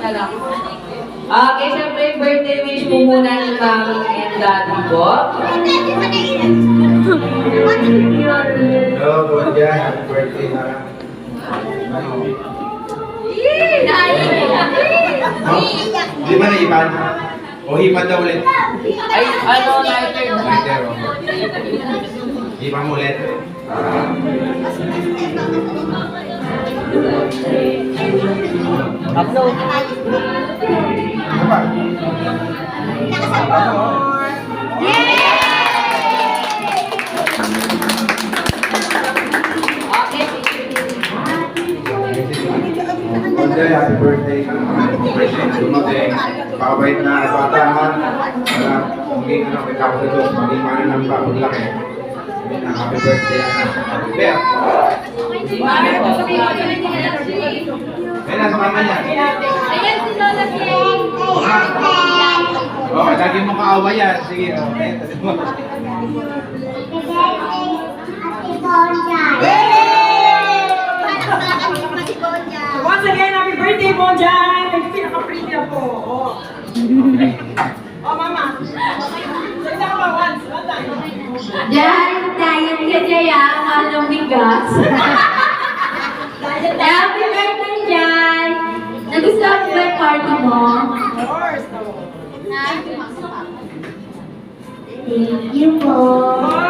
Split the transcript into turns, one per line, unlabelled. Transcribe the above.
na lang. Okay, syempre, birthday wish mo muna ni Mami and Daddy po.
Hello, Bonja. Happy birthday na. Ano? Di ba naipan? O hipan daw ulit?
Ay, ano, lighter na.
Lighter, o. Hipan mo ulit.
Upload.
Ano?
Okay.
Bonja, happy birthday. Present dumating. Pakabait na bata ha. Para maging ano, may kapatid ko. Maging ng paglaki. Yun na, Happy birthday, anak. Happy birthday.
Mami po sa mga
Ayun na, sa mama niya.
Ayan si Lola King.
Oh, lagi mo kaawa yan. Sige, oh.
Once again, happy birthday, Bonjay! May pinaka-pretty ako. Oh. Oh, mama. Salita ka ba once? One time.
Diyan, diet ka Jaya, mahal ng bigas. Happy birthday, Jai! Mo ba yung party mo?
Of course. no.
Thank you po.